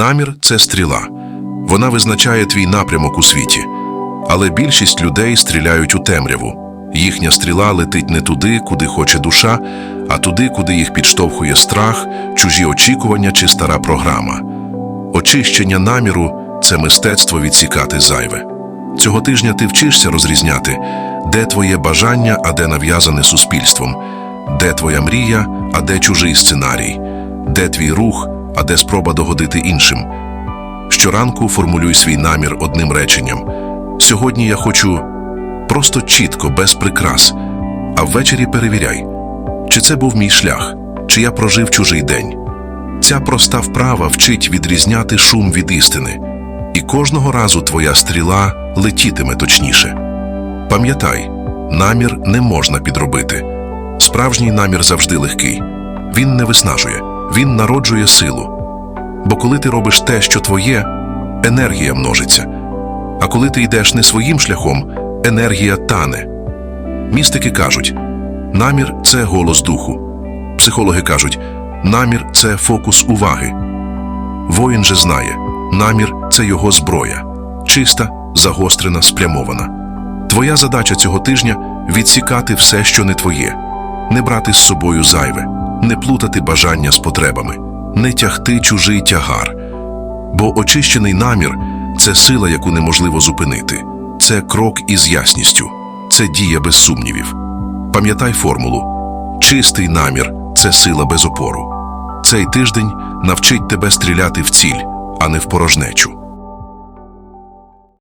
Намір це стріла. Вона визначає твій напрямок у світі. Але більшість людей стріляють у темряву. Їхня стріла летить не туди, куди хоче душа, а туди, куди їх підштовхує страх, чужі очікування чи стара програма. Очищення наміру це мистецтво відсікати зайве. Цього тижня ти вчишся розрізняти, де твоє бажання, а де нав'язане суспільством, де твоя мрія, а де чужий сценарій, де твій рух, а де спроба догодити іншим. Щоранку формулюй свій намір одним реченням. Сьогодні я хочу просто чітко, без прикрас, а ввечері перевіряй, чи це був мій шлях, чи я прожив чужий день. Ця проста вправа вчить відрізняти шум від істини, і кожного разу твоя стріла летітиме точніше. Пам'ятай, намір не можна підробити. Справжній намір завжди легкий. Він не виснажує, він народжує силу. Бо коли ти робиш те, що твоє, енергія множиться. А коли ти йдеш не своїм шляхом, енергія тане. Містики кажуть, намір це голос духу. Психологи кажуть, намір це фокус уваги. Воїн же знає, намір це його зброя, чиста, загострена, спрямована. Твоя задача цього тижня відсікати все, що не твоє, не брати з собою зайве, не плутати бажання з потребами, не тягти чужий тягар. Бо очищений намір це сила, яку неможливо зупинити, це крок із ясністю, це дія без сумнівів. Пам'ятай формулу: чистий намір це сила без опору. Цей тиждень навчить тебе стріляти в ціль, а не в порожнечу.